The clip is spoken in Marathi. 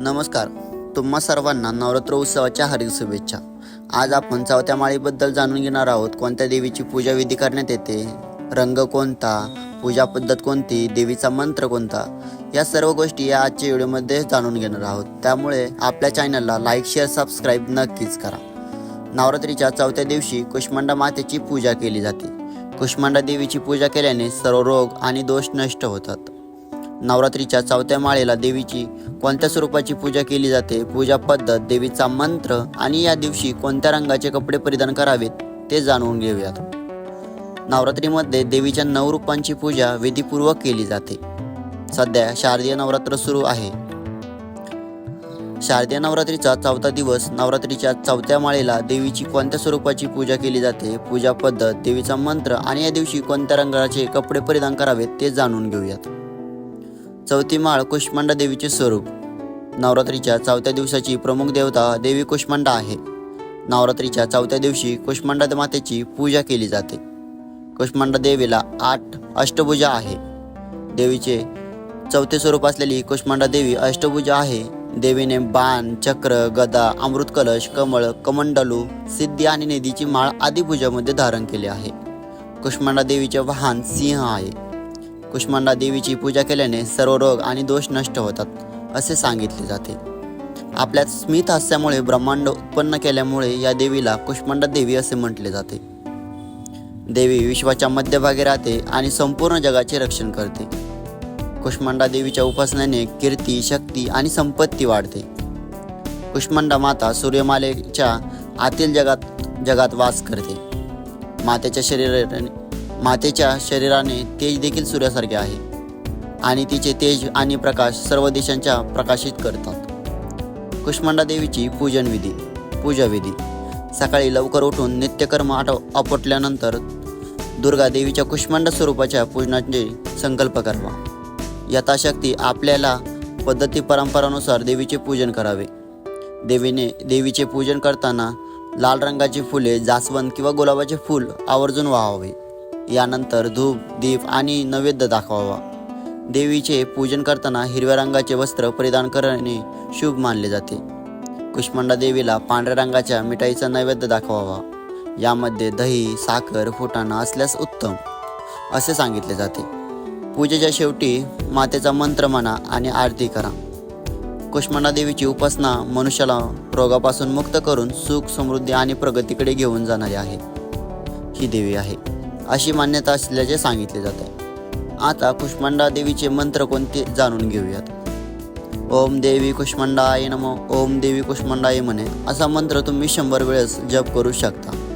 नमस्कार. तुम्हा सर्वांना नवरात्र उत्सवाच्या हार्दिक शुभेच्छा. आज आपण चौथ्या माळीबद्दल जाणून घेणार आहोत. कोणत्या देवीची पूजा विधी करण्यात येते? रंग कोणता? पूजा पद्धत कोणती? देवीचा मंत्र कोणता? या सर्व गोष्टी या आजच्या व्हिडिओमध्ये जाणून घेणार आहोत. त्यामुळे आपल्या चॅनलला लाईक शेअर सबस्क्राईब नक्कीच करा. नवरात्रीच्या चौथ्या दिवशी कुष्मांडा मातेची पूजा केली जाते. कुष्मांडा देवीची पूजा केल्याने सर्व रोग आणि दोष नष्ट होतात. नवरात्रीच्या चौथ्या माळेला देवीची कोणत्या स्वरूपाची पूजा केली जाते? पूजा पद्धत देवीचा मंत्र आणि या दिवशी कोणत्या रंगाचे कपडे परिधान करावेत ते जाणून घेऊयात. नवरात्रीमध्ये देवीच्या नऊ रूपांची पूजा विधीपूर्वक केली जाते. सध्या शारदीय नवरात्र सुरू आहे. शारदीय नवरात्रीचा चौथा दिवस नवरात्रीच्या चौथ्या माळेला देवीची कोणत्या स्वरूपाची पूजा केली जाते? पूजा पद्धत देवीचा मंत्र आणि या दिवशी कोणत्या रंगाचे कपडे परिधान करावेत ते जाणून घेऊयात. चौथी माळ कुष्मांडा देवीचे स्वरूप. नवरात्रीच्या चौथ्या दिवसाची प्रमुख देवता देवी कुष्मांडा आहे. नवरात्रीच्या चौथ्या दिवशी कुष्मांडा मातेची पूजा केली जाते. कुष्मांडा देवीला आठ अष्टभुजा आहे. देवीचे चौथे स्वरूप असलेली कुष्मांडा देवी अष्टभुजा आहे. देवीने बाण चक्र गदा अमृत कलश कमळ कमंडलू सिद्धी आणि निधीची माळ आदी पूजामध्ये धारण केले आहे. कुष्मांडा देवीचे वाहन सिंह आहे. कुष्मांडा देवीची पूजा केल्याने सर्व रोग आणि दोष नष्ट होतात असे सांगितले जाते. आपल्या स्मित हास्यामुळे ब्रह्मांड उत्पन्न केल्यामुळे या देवीला कुष्मांडा देवी असे म्हटले जाते. देवी विश्वाच्या मध्यभागी राहते आणि संपूर्ण जगाचे रक्षण करते. कुष्मांडा देवीच्या उपासनेने कीर्ती शक्ती आणि संपत्ती वाढते. कुष्मांडा माता सूर्यमालेच्या आतील जगात जगात वास करते. मातेच्या शरीराने मातेच्या शरीराने तेज देखील सूर्यासारखे आहे. आणि तिचे तेज आणि प्रकाश सर्व देशांच्या प्रकाशित करतात. कुष्मांडा देवीची पूजन विधी सकाळी लवकर उठून नित्यकर्म आट आपटल्यानंतर दुर्गा देवीच्या कुष्मांडा स्वरूपाच्या पूजनाचे संकल्प करावा. यथाशक्ती आपल्याला पद्धती परंपरानुसार देवीचे पूजन करावे. देवीने देवीचे पूजन करताना लाल रंगाची फुले जास्वंद किंवा गुलाबाचे फूल आवर्जून वाहावे. यानंतर धूप दीप आणि नैवेद्य दाखवावा. देवीचे पूजन करताना हिरव्या रंगाचे वस्त्र परिधान करणे शुभ मानले जाते. कुष्मांडा देवीला पांढऱ्या रंगाच्या मिठाईचा नैवेद्य दाखवावा. यामध्ये दही साखर फुटाणा असल्यास उत्तम असे सांगितले जाते. पूजेच्या शेवटी मातेचा मंत्र म्हणा आणि आरती करा. कुष्मांडा देवीची उपासना मनुष्याला रोगापासून मुक्त करून सुख समृद्धी आणि प्रगतीकडे घेऊन जाणारी आहे. ही देवी आहे. अशी मान्यता असल्याचे सांगितले जाते. आता कुष्मांडा देवीचे मंत्र कोणते जाणून घेऊयात. ओम देवी कुष्मांडाय नमो ओम देवी कुष्मांडाय म्हणे. असा मंत्र तुम्ही शंभर वेळेस जप करू शकता.